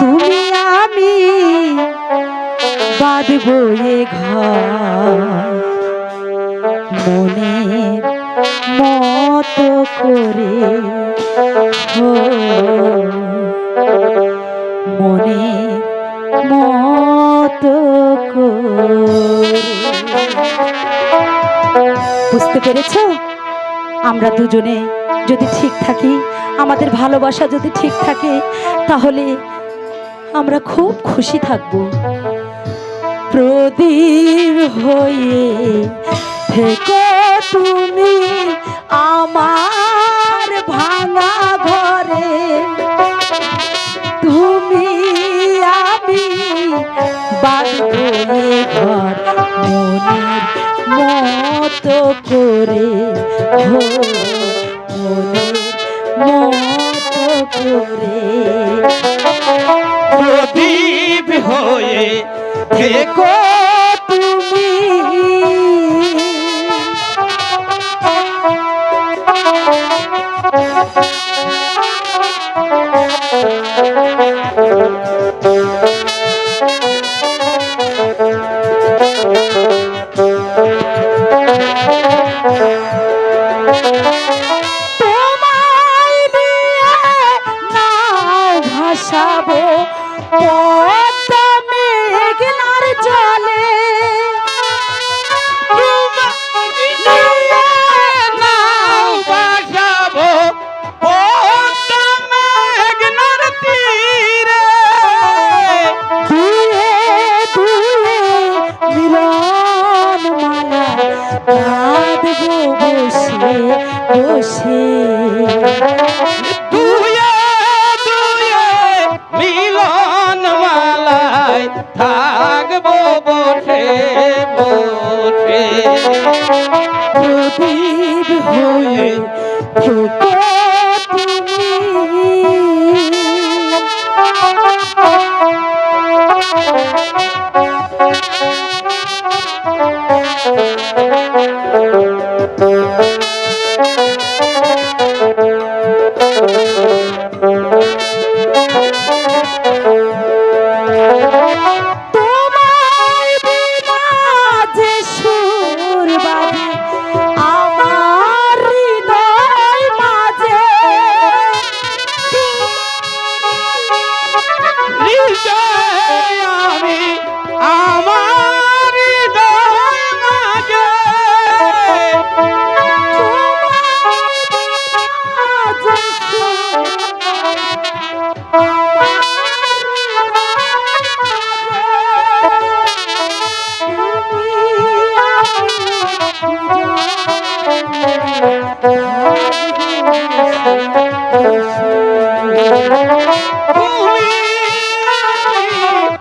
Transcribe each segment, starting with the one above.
তুমি আমি বাঁধব এ ঘর। মনের মতো করে হো মনের মতো বুঝতে পেরেছ? আমরা দুজনে যদি ঠিক থাকি, আমাদের ভালোবাসা যদি ঠিক থাকে, তাহলে আমরা খুব খুশি থাকব। প্রদীপ হয়ে থেকো তুমি আমার ভাঙা ঘরে। তুমি আমি এ ঘর মনের মতো করে। মনের মতো করে। প্রদীপ হয়ে থেকো। বসে। দুয়ে দুয়ে মিলন মালায় থাকব বসে বসে। প্রদীপ হয়ে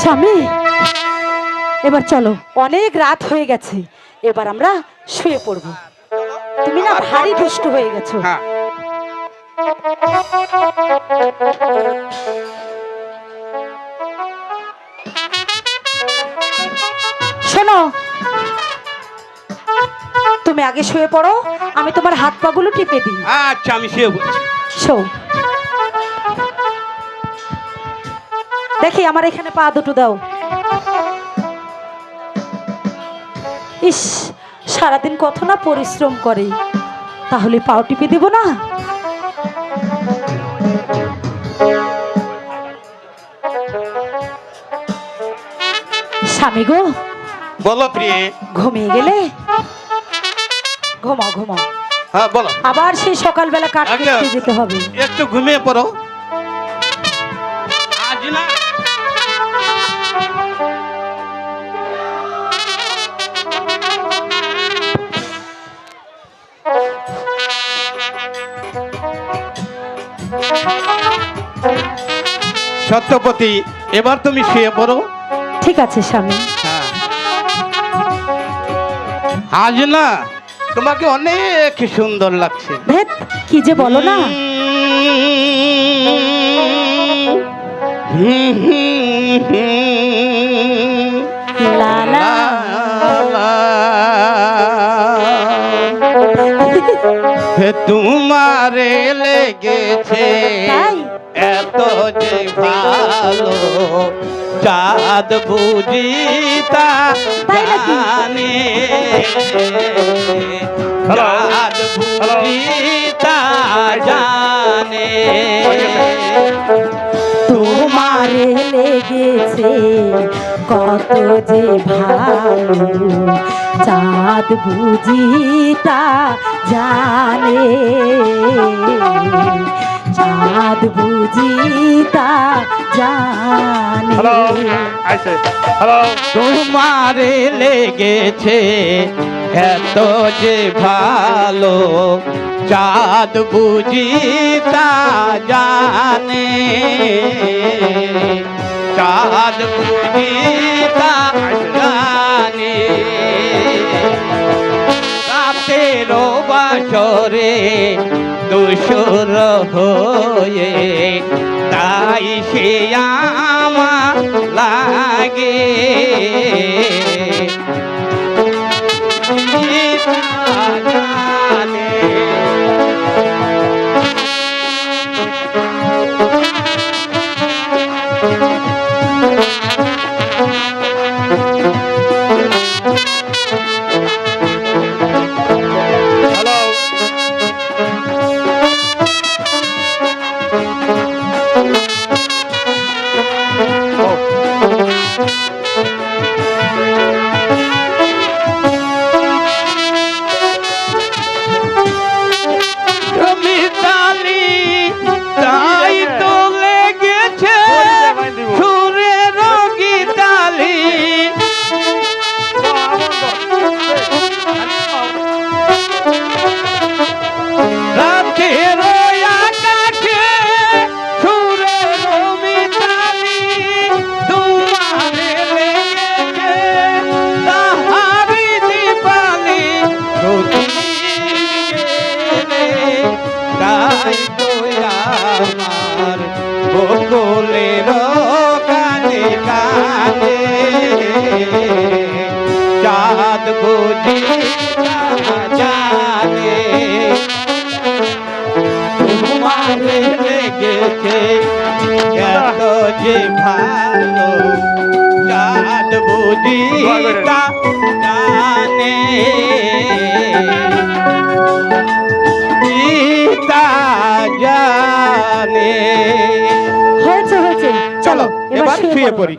স্বামী, এবার চলো, অনেক রাত হয়ে গেছে, এবার আমরা শুয়ে পড়ব। তুমি না ভারী দুষ্ট হয়ে গেছো। হ্যাঁ। শোনো। তুমি আগে শুয়ে পড়ো আমি তোমার হাত পাগুলো টিপে দিই। আচ্ছা আমি শুয়ে বলছি শো। দেখি আমার এখানে পা দুটো দাও। ইস সারাদিন কত না পরিশ্রম করে। তাহলে পাও টিপে দেবো না? স্বামী গো। বলো প্রিয়ে। ঘুমিয়ে গেলে? ঘুমাও ঘুমাও। হ্যাঁ বলো। আবার সেই সকালবেলা কাঠ কাটতে যেতে হবে। একটু ঘুমিয়ে পড়ো। আজ না। সত্যপতি এবার তুমি শুয়ে পড়ো। ঠিক আছে স্বামী। হ্যাঁ। আজ না তোমাকে অনেক সুন্দর লাগছে। ভেদ কি যে বলো না। লা তোমারে লেগেছে এত যে ভালো চাঁদ বুঝিতা নাকি? জানে। চাঁদ বুঝিতা জানে। তোমারে লেগেছে কত যে ভালো। চাঁদ বুঝি তা জানে। চাঁদ বুঝি তা জানে তোমারে লেগেছে এত যে ভালো। চাঁদ বুঝিতা জানে। চাঁদ বুঝিতা জানে রাতের বাসরে দুসুর হয়ে তাই সে আমার লাগে। জানে হ্যালো কানে চাঁদ বুঝি জানে তোমারে লেগেছে এত যে ভালো চাঁদ বুঝি জানে জানে আবার শুয়ে পড়ি